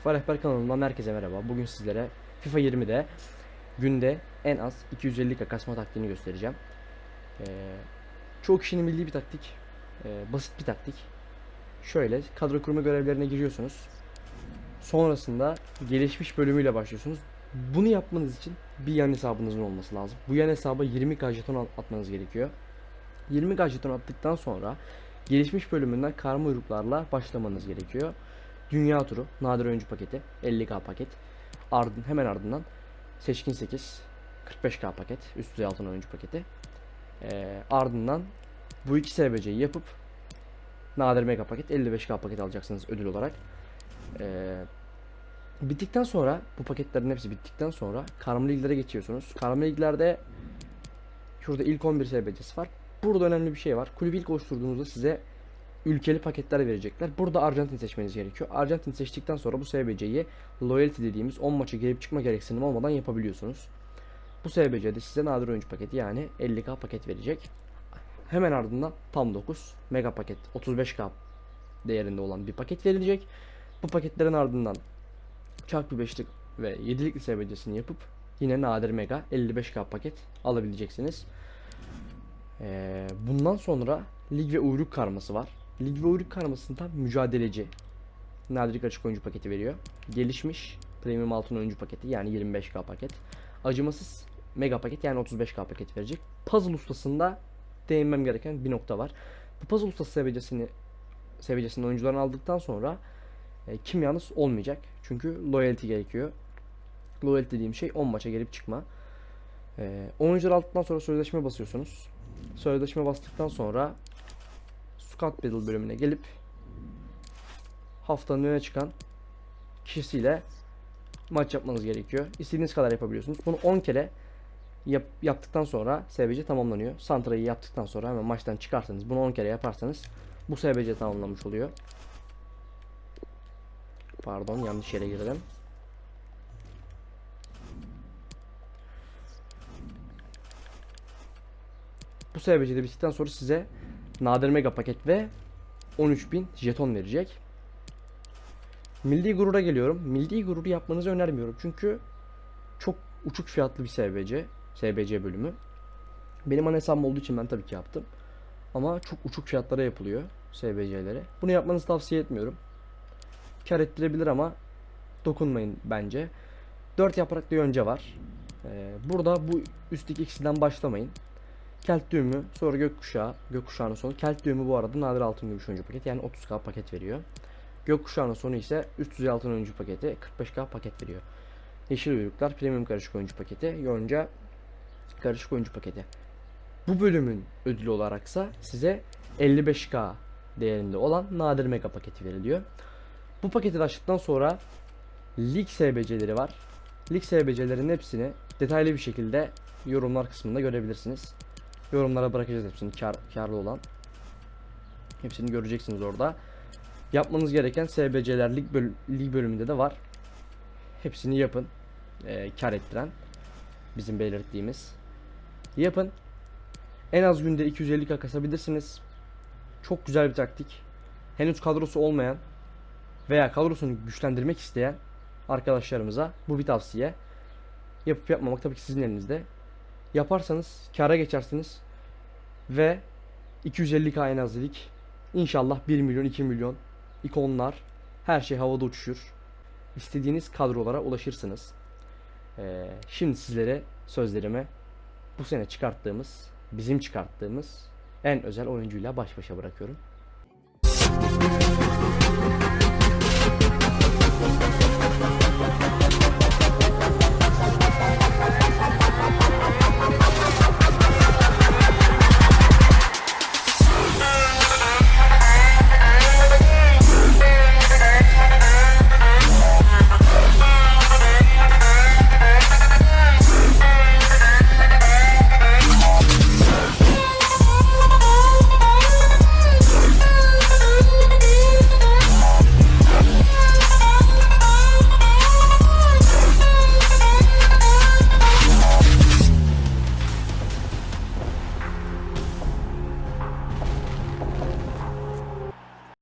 FIFA Rehber kanalından herkese merhaba. Bugün sizlere FIFA 20'de günde en az 250k kasma taktiğini göstereceğim. Ee, çoğu kişinin bildiği bir taktik. Ee, basit bir taktik. Şöyle kadro kurma görevlerine giriyorsunuz. Sonrasında gelişmiş bölümüyle başlıyorsunuz. Bunu yapmanız için bir yan hesabınızın olması lazım. Bu yan hesaba 20k jeton at- atmanız gerekiyor. 20k jeton attıktan sonra gelişmiş bölümünden karma uyruklarla başlamanız gerekiyor. Dünya turu, nadir oyuncu paketi, 50k paket. Ardın, hemen ardından seçkin 8, 45k paket, üst düzey altın oyuncu paketi. Ee, ardından bu iki SBC'yi yapıp nadir mega paket, 55k paket alacaksınız ödül olarak. Ee, bittikten sonra bu paketlerin hepsi bittikten sonra karma liglere geçiyorsunuz. Karma liglerde şurada ilk 11 SBC'si var. Burada önemli bir şey var. Kulübü ilk oluşturduğunuzda size ülkeli paketler verecekler. Burada Arjantin seçmeniz gerekiyor. Arjantin seçtikten sonra bu SBC'yi loyalty dediğimiz 10 maça girip çıkma gereksinimi olmadan yapabiliyorsunuz. Bu SBC'de size nadir oyuncu paketi yani 50k paket verecek. Hemen ardından tam 9 mega paket 35k değerinde olan bir paket verilecek. Bu paketlerin ardından çarpı 5'lik ve 7'likli SBC'sini yapıp yine nadir mega 55k paket alabileceksiniz. Ee, bundan sonra lig ve uyruk karması var. Lig ve karmasında mücadeleci nadirlik açık oyuncu paketi veriyor. Gelişmiş premium altın oyuncu paketi yani 25k paket. Acımasız mega paket yani 35k paket verecek. Puzzle ustasında değinmem gereken bir nokta var. Bu puzzle ustası seviyesini seviyesinde oyuncularını aldıktan sonra e, kimyanız olmayacak. Çünkü loyalty gerekiyor. Loyalty dediğim şey 10 maça gelip çıkma. E, oyuncuları aldıktan sonra sözleşme basıyorsunuz. Sözleşme bastıktan sonra Scout Battle bölümüne gelip haftanın öne çıkan kişisiyle maç yapmanız gerekiyor. İstediğiniz kadar yapabiliyorsunuz. Bunu 10 kere yap- yaptıktan sonra SBC tamamlanıyor. Santra'yı yaptıktan sonra hemen maçtan çıkarsanız bunu 10 kere yaparsanız bu SBC tamamlanmış oluyor. Pardon yanlış yere girdim. Bu SBC'de bittikten sonra size nadir mega paket ve 13.000 jeton verecek. Milli gurura geliyorum. Milli gururu yapmanızı önermiyorum. Çünkü çok uçuk fiyatlı bir SBC. SBC bölümü. Benim ana hesabım olduğu için ben tabii ki yaptım. Ama çok uçuk fiyatlara yapılıyor SBC'lere. Bunu yapmanızı tavsiye etmiyorum. Kar ettirebilir ama dokunmayın bence. 4 yapraklı yonca var. Ee, burada bu üstteki ikisinden başlamayın. Kelt düğümü, sonra gökkuşağı, gökkuşağının sonu. Kelt düğümü bu arada nadir altın gümüş oyuncu paket yani 30k paket veriyor. Gökkuşağının sonu ise üst düzey altın oyuncu paketi 45k paket veriyor. Yeşil uyruklar premium karışık oyuncu paketi, yonca karışık oyuncu paketi. Bu bölümün ödülü olaraksa size 55k değerinde olan nadir mega paketi veriliyor. Bu paketi açtıktan sonra lig SBC'leri var. Lig SBC'lerin hepsini detaylı bir şekilde yorumlar kısmında görebilirsiniz. Yorumlara bırakacağız hepsini kar, karlı olan. Hepsini göreceksiniz orada. Yapmanız gereken SBC'ler lig, böl- lig bölümünde de var. Hepsini yapın. Ee, kar ettiren. Bizim belirttiğimiz. Yapın. En az günde 250k kasabilirsiniz. Çok güzel bir taktik. Henüz kadrosu olmayan veya kadrosunu güçlendirmek isteyen arkadaşlarımıza bu bir tavsiye. Yapıp yapmamak tabii ki sizin elinizde. Yaparsanız kara geçersiniz ve 250k en az dedik. İnşallah 1 milyon 2 milyon ikonlar her şey havada uçuşur. İstediğiniz kadrolara ulaşırsınız. Ee, şimdi sizlere sözlerime bu sene çıkarttığımız, bizim çıkarttığımız en özel oyuncuyla baş başa bırakıyorum.